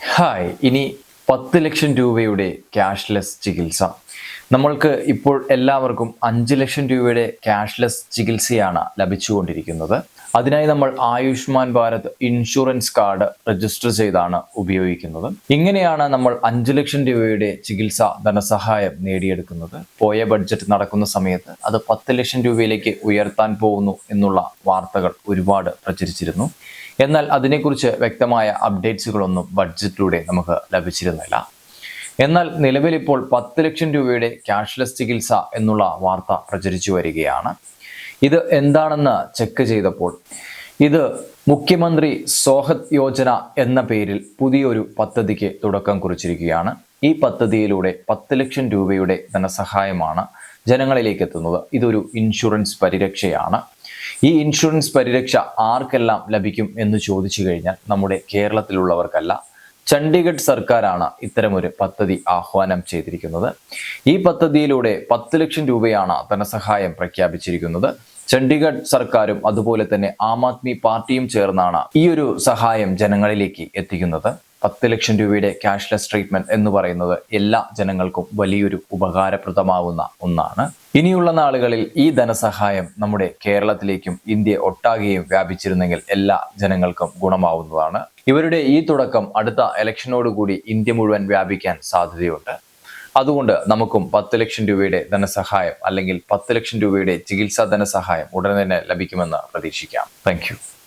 Hi ഇനി പത്ത് ലക്ഷം രൂപയുടെ ക്യാഷ്ലെസ് ചികിത്സ. നമ്മൾക്ക് ഇപ്പോൾ എല്ലാവർക്കും അഞ്ച് ലക്ഷം രൂപയുടെ ക്യാഷ്ലെസ് ചികിത്സയാണ് ലഭിച്ചുകൊണ്ടിരിക്കുന്നത്. അതിനായി നമ്മൾ Ayushman Bharat insurance card register ചെയ്താണ് ഉപയോഗിക്കുന്നത്. ഇങ്ങനെയാണ് നമ്മൾ അഞ്ച് ലക്ഷം രൂപയുടെ ചികിത്സ ധനസഹായം നേടിയെടുക്കുന്നത്. പോയ ബഡ്ജറ്റ് നടക്കുന്ന സമയത്ത് അത് പത്ത് ലക്ഷം രൂപയിലേക്ക് ഉയർത്താൻ പോകുന്നു എന്നുള്ള വാർത്തകൾ ഒരുപാട് പ്രചരിച്ചിരുന്നു. എന്നാൽ അതിനെക്കുറിച്ച് വ്യക്തമായ അപ്ഡേറ്റ്സുകളൊന്നും ബഡ്ജറ്റിലൂടെ നമുക്ക് ലഭിച്ചിരുന്നില്ല. എന്നാൽ നിലവിലിപ്പോൾ പത്ത് ലക്ഷം രൂപയുടെ ക്യാഷ്ലെസ് ചികിത്സ എന്നുള്ള വാർത്ത പ്രചരിച്ചു വരികയാണ്. ഇത് എന്താണെന്ന് ചെക്ക് ചെയ്തപ്പോൾ ഇത് മുഖ്യമന്ത്രി സോഹത് യോജന എന്ന പേരിൽ പുതിയൊരു പദ്ധതിക്ക് തുടക്കം കുറിച്ചിരിക്കുകയാണ്. ഈ പദ്ധതിയിലൂടെ പത്ത് ലക്ഷം രൂപയുടെ ധനസഹായമാണ് ജനങ്ങളിലേക്ക് എത്തുന്നത്. ഇതൊരു ഇൻഷുറൻസ് പരിരക്ഷയാണ്. ഈ ഇൻഷുറൻസ് പരിരക്ഷ ആർക്കെല്ലാം ലഭിക്കും എന്ന് ചോദിച്ചു കഴിഞ്ഞാൽ നമ്മുടെ കേരളത്തിലുള്ളവർക്കല്ല ചണ്ഡീഗഡ് സർക്കാരാണ് ഇത്തരമൊരു പദ്ധതി ആഹ്വാനം ചെയ്തിരിക്കുന്നത്. ഈ പദ്ധതിയിലൂടെ പത്ത് ലക്ഷം രൂപയാണ് ധനസഹായം പ്രഖ്യാപിച്ചിരിക്കുന്നത്. ചണ്ഡീഗഡ് സർക്കാരും അതുപോലെ തന്നെ ആം ആദ്മി പാർട്ടിയും ചേർന്നാണ് ഈ ഒരു സഹായം ജനങ്ങളിലേക്ക് എത്തിക്കുന്നത്. പത്ത് ലക്ഷം രൂപയുടെ ക്യാഷ്ലെസ് ട്രീറ്റ്മെന്റ് എന്ന് പറയുന്നത് എല്ലാ ജനങ്ങൾക്കും വലിയൊരു ഉപകാരപ്രദമാവുന്ന ഒന്നാണ്. ഇനിയുള്ള നാളുകളിൽ ഈ ധനസഹായം നമ്മുടെ കേരളത്തിലേക്കും ഇന്ത്യ ഒട്ടാകെയും വ്യാപിച്ചിരുന്നെങ്കിൽ എല്ലാ ജനങ്ങൾക്കും ഗുണമാവുന്നതാണ്. ഇവരുടെ ഈ തുടക്കം അടുത്ത ഇലക്ഷനോടുകൂടി ഇന്ത്യ മുഴുവൻ വ്യാപിക്കാൻ സാധ്യതയുണ്ട്. അതുകൊണ്ട് നമുക്കും പത്ത് ലക്ഷം രൂപയുടെ ധനസഹായം അല്ലെങ്കിൽ പത്ത് ലക്ഷം രൂപയുടെ ചികിത്സാ ധനസഹായം ഉടൻ തന്നെ ലഭിക്കുമെന്ന് പ്രതീക്ഷിക്കാം. താങ്ക്